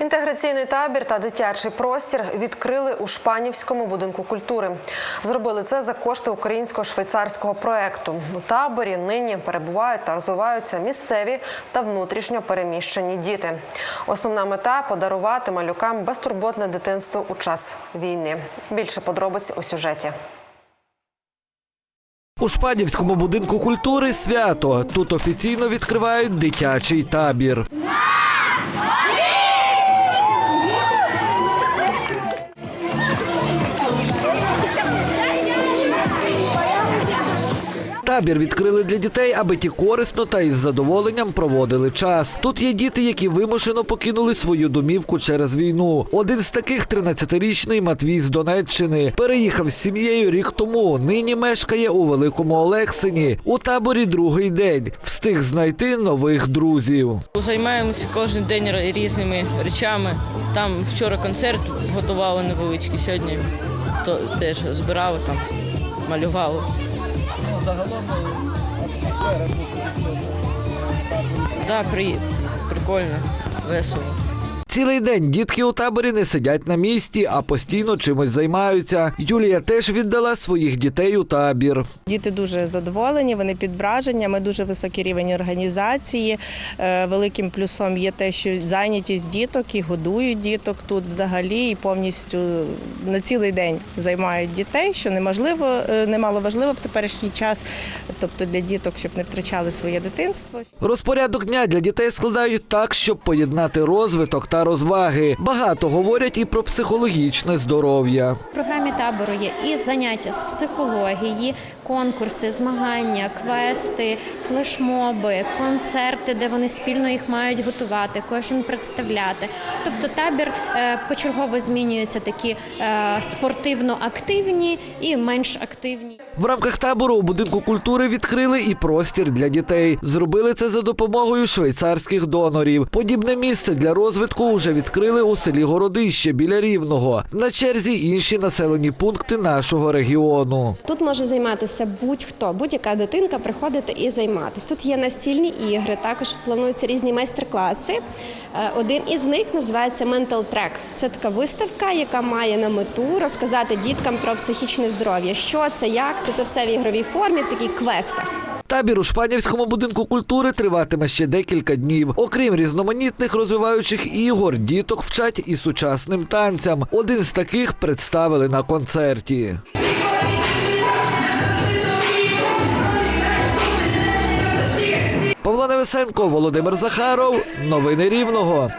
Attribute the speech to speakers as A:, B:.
A: Інтеграційний табір та дитячий простір відкрили у Шпанівському будинку культури. Зробили це за кошти українсько-швейцарського проекту. У таборі нині перебувають та розвиваються місцеві та внутрішньо переміщені діти. Основна мета подарувати малюкам безтурботне дитинство у час війни. Більше подробиць у сюжеті.
B: У Шпанівському будинку культури свято. Тут офіційно відкривають дитячий табір. Табір відкрили для дітей, аби ті корисно та із задоволенням проводили час. Тут є діти, які вимушено покинули свою домівку через війну. Один з таких 13-річний Матвій з Донеччини переїхав з сім'єю рік тому. Нині мешкає у Великому Олексині. У таборі другий день. Встиг знайти нових друзів.
C: Займаємося кожен день різними речами. Там вчора концерт готували невеличкий, сьогодні то теж збирали там, малювали.
B: Загалом атмосфера
C: Да, при... прикольно, весело.
B: Цілий день дітки у таборі не сидять на місці, а постійно чимось займаються. Юлія теж віддала своїх дітей у табір.
D: Діти дуже задоволені, вони під враженнями, дуже високий рівень організації. Е, Великим плюсом є те, що зайнятість діток і годують діток тут взагалі і повністю на цілий день займають дітей, що неможливо, е, немало важливо в теперішній час, тобто для діток, щоб не втрачали своє дитинство.
B: Розпорядок дня для дітей складають так, щоб поєднати розвиток та розваги. Багато говорять і про психологічне здоров'я.
E: В програмі табору є і заняття з психології, конкурси, змагання, квести, флешмоби, концерти, де вони спільно їх мають готувати, кожен представляти. Тобто табір е, почергово змінюються такі е, спортивно активні і менш активні.
B: В рамках табору у будинку культури відкрили і простір для дітей. Зробили це за допомогою швейцарських донорів. Подібне місце для розвитку вже відкрили у селі Городище біля Рівного. На черзі інші населені пункти нашого регіону.
F: Тут може займатися будь-хто, будь-яка дитинка приходити і займатися. Тут є настільні ігри, також плануються різні майстер-класи. Е, Один із них називається Mental Track. Це така виставка, яка має на мету розказати діткам про психічне здоров'я. Що це, як це, це все в ігровій формі, в таких квестах.
B: Табір у Шпанівському будинку культури триватиме ще декілька днів. Окрім різноманітних розвиваючих ігор, діток вчать і сучасним танцям. Один з таких представили на концерті. Павло Невесенко, Володимир Захаров. Новини Рівного.